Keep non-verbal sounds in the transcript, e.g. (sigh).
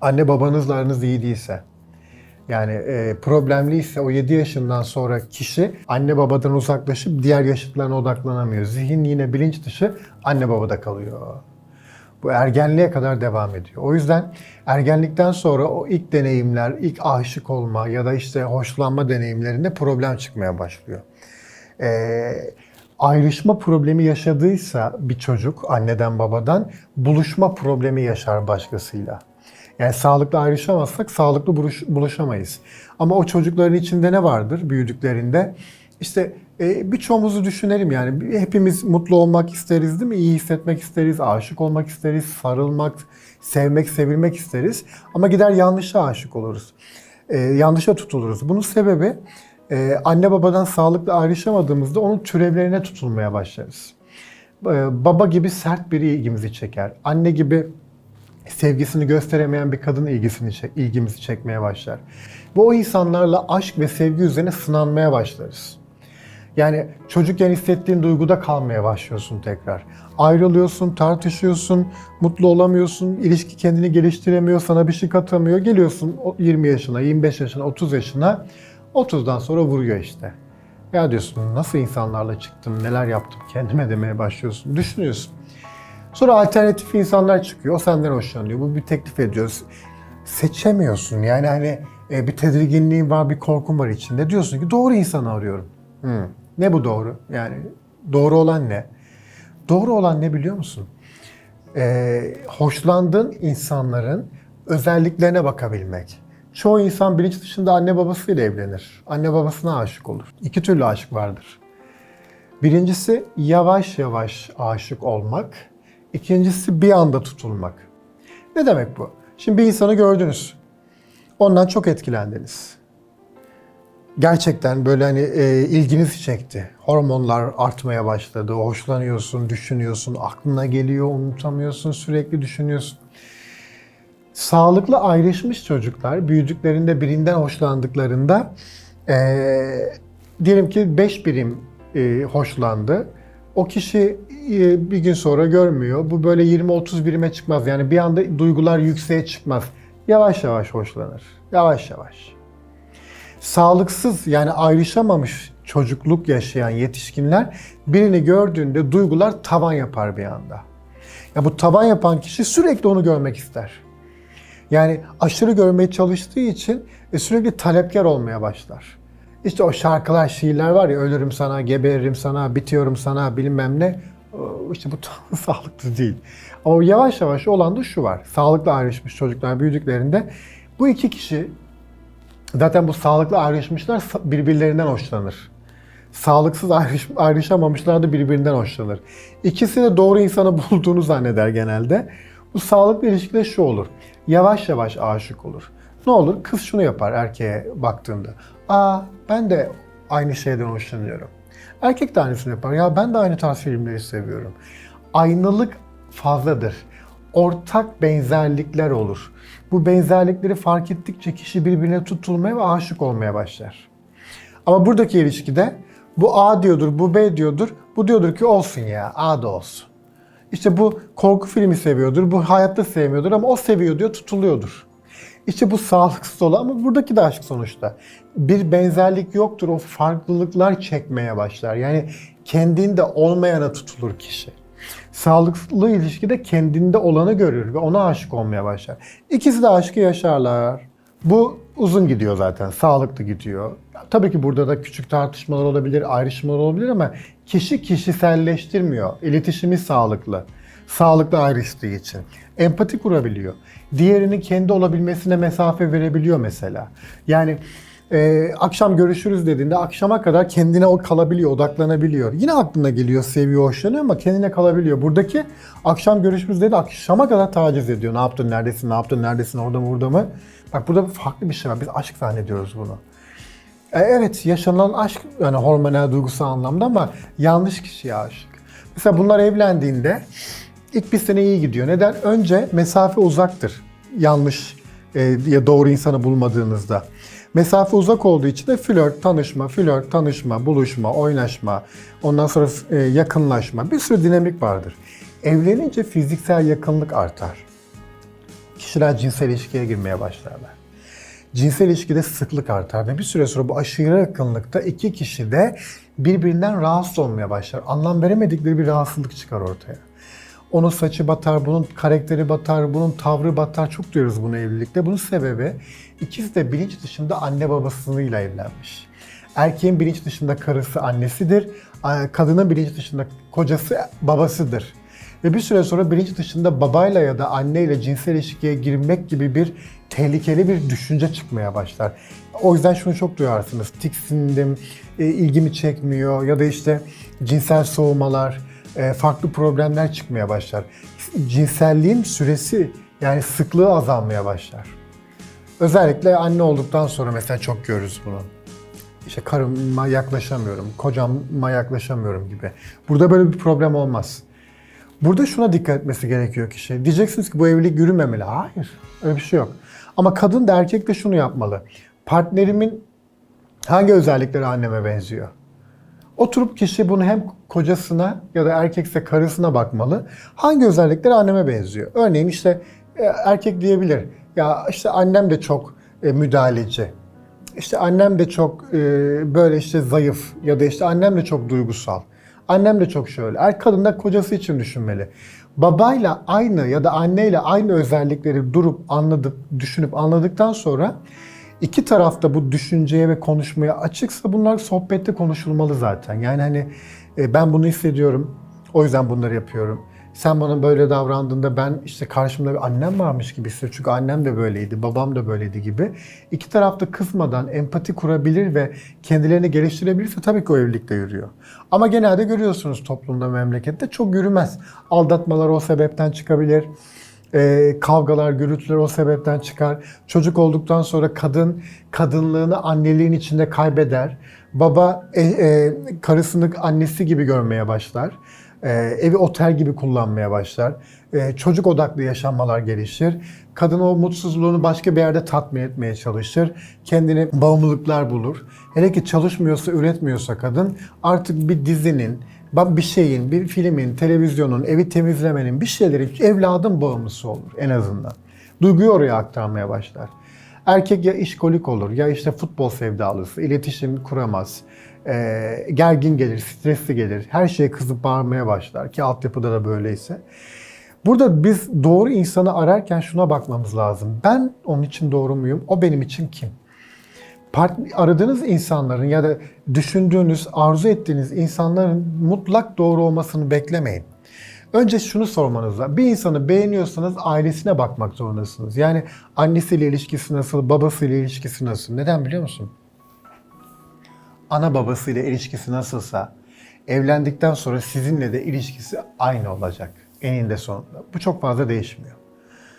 anne babanızla aranız iyi değilse, yani e, problemliyse o 7 yaşından sonra kişi anne babadan uzaklaşıp diğer yaşıtlarına odaklanamıyor. Zihin yine bilinç dışı anne babada kalıyor. Bu ergenliğe kadar devam ediyor. O yüzden ergenlikten sonra o ilk deneyimler, ilk aşık olma ya da işte hoşlanma deneyimlerinde problem çıkmaya başlıyor. Ee, ayrışma problemi yaşadıysa bir çocuk anneden babadan buluşma problemi yaşar başkasıyla. Yani sağlıklı ayrışamazsak sağlıklı buluş, buluşamayız. Ama o çocukların içinde ne vardır büyüdüklerinde? İşte e, birçoğumuzu düşünelim yani hepimiz mutlu olmak isteriz değil mi? İyi hissetmek isteriz, aşık olmak isteriz, sarılmak, sevmek, sevilmek isteriz. Ama gider yanlışa aşık oluruz. E, yanlışa tutuluruz. Bunun sebebi e, anne babadan sağlıklı ayrışamadığımızda onun türevlerine tutulmaya başlarız. E, baba gibi sert biri ilgimizi çeker. Anne gibi sevgisini gösteremeyen bir kadın ilgisini ilgimizi çekmeye başlar. Ve o insanlarla aşk ve sevgi üzerine sınanmaya başlarız. Yani çocukken hissettiğin duyguda kalmaya başlıyorsun tekrar. Ayrılıyorsun, tartışıyorsun, mutlu olamıyorsun, ilişki kendini geliştiremiyor, sana bir şey katamıyor. Geliyorsun o 20 yaşına, 25 yaşına, 30 yaşına. 30'dan sonra vuruyor işte. Ya diyorsun nasıl insanlarla çıktım, neler yaptım kendime demeye başlıyorsun. Düşünüyorsun. Sonra alternatif insanlar çıkıyor. O senden hoşlanıyor. Bu bir teklif ediyor. Seçemiyorsun. Yani hani e, bir tedirginliğin var, bir korkun var içinde. Diyorsun ki doğru insanı arıyorum. Hmm. Ne bu doğru? Yani doğru olan ne? Doğru olan ne biliyor musun? Ee, hoşlandığın insanların özelliklerine bakabilmek. Çoğu insan bilinç dışında anne babasıyla evlenir. Anne babasına aşık olur. İki türlü aşık vardır. Birincisi yavaş yavaş aşık olmak. İkincisi bir anda tutulmak. Ne demek bu? Şimdi bir insanı gördünüz. Ondan çok etkilendiniz. Gerçekten böyle hani e, ilginizi çekti. Hormonlar artmaya başladı. Hoşlanıyorsun, düşünüyorsun, aklına geliyor, unutamıyorsun, sürekli düşünüyorsun. Sağlıklı ayrışmış çocuklar büyüdüklerinde birinden hoşlandıklarında e, diyelim ki 5 birim e, hoşlandı. O kişi e, bir gün sonra görmüyor. Bu böyle 20-30 birime çıkmaz. Yani bir anda duygular yükseğe çıkmaz. Yavaş yavaş hoşlanır. Yavaş yavaş. Sağlıksız yani ayrışamamış çocukluk yaşayan yetişkinler birini gördüğünde duygular tavan yapar bir anda. Ya bu tavan yapan kişi sürekli onu görmek ister. Yani aşırı görmeye çalıştığı için e, sürekli talepkar olmaya başlar. İşte o şarkılar, şiirler var ya ölürüm sana, geberirim sana, bitiyorum sana bilmem ne. İşte bu tam (laughs) sağlıklı değil. Ama yavaş yavaş olan da şu var. Sağlıklı ayrışmış çocuklar büyüdüklerinde bu iki kişi zaten bu sağlıklı ayrışmışlar birbirlerinden hoşlanır. Sağlıksız ayrış, ayrışamamışlar da birbirinden hoşlanır. İkisi de doğru insanı (laughs) bulduğunu zanneder genelde. Bu sağlıklı ilişkide şu olur. Yavaş yavaş aşık olur. Ne olur? Kız şunu yapar erkeğe baktığında. Aa ben de aynı şeyden hoşlanıyorum. Erkek de aynısını yapar. Ya ben de aynı tarz filmleri seviyorum. Aynılık fazladır. Ortak benzerlikler olur. Bu benzerlikleri fark ettikçe kişi birbirine tutulmaya ve aşık olmaya başlar. Ama buradaki ilişkide bu A diyordur, bu B diyordur. Bu diyordur ki olsun ya, A da olsun. İşte bu korku filmi seviyordur, bu hayatta sevmiyordur ama o seviyor diyor, tutuluyordur. İşte bu sağlıksız olan ama buradaki de aşk sonuçta. Bir benzerlik yoktur, o farklılıklar çekmeye başlar. Yani kendinde olmayana tutulur kişi. Sağlıklı ilişkide kendinde olanı görür ve ona aşık olmaya başlar. İkisi de aşkı yaşarlar. Bu uzun gidiyor zaten, sağlıklı gidiyor. Tabii ki burada da küçük tartışmalar olabilir, ayrışmalar olabilir ama kişi kişiselleştirmiyor. İletişimi sağlıklı. Sağlıklı ayrıştığı için. Empati kurabiliyor. Diğerinin kendi olabilmesine mesafe verebiliyor mesela. Yani e, akşam görüşürüz dediğinde akşama kadar kendine o kalabiliyor, odaklanabiliyor. Yine aklına geliyor, seviyor, hoşlanıyor ama kendine kalabiliyor. Buradaki akşam görüşürüz dedi akşama kadar taciz ediyor. Ne yaptın, neredesin, ne yaptın, neredesin, orada mı, burada mı? Bak burada farklı bir şey var. Biz aşk zannediyoruz bunu. E, evet yaşanılan aşk yani hormonal duygusal anlamda ama yanlış kişiye aşık. Mesela bunlar evlendiğinde ilk bir sene iyi gidiyor. Neden? Önce mesafe uzaktır. Yanlış e, ya doğru insanı bulmadığınızda. Mesafe uzak olduğu için de flört, tanışma, flört, tanışma, buluşma, oynaşma, ondan sonra e, yakınlaşma bir sürü dinamik vardır. Evlenince fiziksel yakınlık artar. kişiler cinsel ilişkiye girmeye başlarlar. Cinsel ilişkide sıklık artar ve bir süre sonra bu aşırı yakınlıkta iki kişi de birbirinden rahatsız olmaya başlar. Anlam veremedikleri bir rahatsızlık çıkar ortaya. Onun saçı batar, bunun karakteri batar, bunun tavrı batar. Çok duyuyoruz bunu evlilikte. Bunun sebebi ikisi de bilinç dışında anne babasıyla evlenmiş. Erkeğin bilinç dışında karısı annesidir. Kadının bilinç dışında kocası babasıdır. Ve bir süre sonra bilinç dışında babayla ya da anneyle cinsel ilişkiye girmek gibi bir tehlikeli bir düşünce çıkmaya başlar. O yüzden şunu çok duyarsınız. Tiksindim, e, ilgimi çekmiyor ya da işte cinsel soğumalar, farklı problemler çıkmaya başlar. Cinselliğin süresi yani sıklığı azalmaya başlar. Özellikle anne olduktan sonra mesela çok görürüz bunu. İşte karıma yaklaşamıyorum, kocama yaklaşamıyorum gibi. Burada böyle bir problem olmaz. Burada şuna dikkat etmesi gerekiyor kişi. Diyeceksiniz ki bu evlilik yürümemeli. Hayır, öyle bir şey yok. Ama kadın da erkek de şunu yapmalı. Partnerimin hangi özellikleri anneme benziyor? Oturup kişi bunu hem kocasına ya da erkekse karısına bakmalı. Hangi özellikleri anneme benziyor? Örneğin işte e, erkek diyebilir. Ya işte annem de çok e, müdahaleci. İşte annem de çok e, böyle işte zayıf ya da işte annem de çok duygusal. Annem de çok şöyle. Er kadın da kocası için düşünmeli. Babayla aynı ya da anneyle aynı özellikleri durup anladık, düşünüp anladıktan sonra iki tarafta bu düşünceye ve konuşmaya açıksa bunlar sohbette konuşulmalı zaten. Yani hani e, ben bunu hissediyorum. O yüzden bunları yapıyorum. Sen bana böyle davrandığında ben işte karşımda bir annem varmış gibi hissediyorum. Çünkü annem de böyleydi, babam da böyleydi gibi. İki tarafta kızmadan empati kurabilir ve kendilerini geliştirebilirse tabii ki o evlilik de yürüyor. Ama genelde görüyorsunuz toplumda, memlekette çok yürümez. Aldatmalar o sebepten çıkabilir. E, kavgalar, gürültüler o sebepten çıkar. Çocuk olduktan sonra kadın kadınlığını anneliğin içinde kaybeder. Baba e, e, karısını annesi gibi görmeye başlar. E, evi otel gibi kullanmaya başlar. E, çocuk odaklı yaşanmalar gelişir. Kadın o mutsuzluğunu başka bir yerde tatmin etmeye çalışır. Kendine bağımlılıklar bulur. Hele ki çalışmıyorsa, üretmiyorsa kadın artık bir dizinin, bir şeyin, bir filmin, televizyonun, evi temizlemenin bir şeyleri evladın bağımlısı olur en azından. Duyguyu oraya aktarmaya başlar. Erkek ya işkolik olur ya işte futbol sevdalısı, iletişim kuramaz, e, gergin gelir, stresli gelir, her şeye kızıp bağırmaya başlar ki altyapıda da böyleyse. Burada biz doğru insanı ararken şuna bakmamız lazım. Ben onun için doğru muyum? O benim için kim? Part, aradığınız insanların ya da düşündüğünüz, arzu ettiğiniz insanların mutlak doğru olmasını beklemeyin. Önce şunu sormanız lazım. Bir insanı beğeniyorsanız ailesine bakmak zorundasınız. Yani annesiyle ilişkisi nasıl, babasıyla ilişkisi nasıl? Neden biliyor musun? Ana babasıyla ilişkisi nasılsa evlendikten sonra sizinle de ilişkisi aynı olacak eninde sonunda. Bu çok fazla değişmiyor.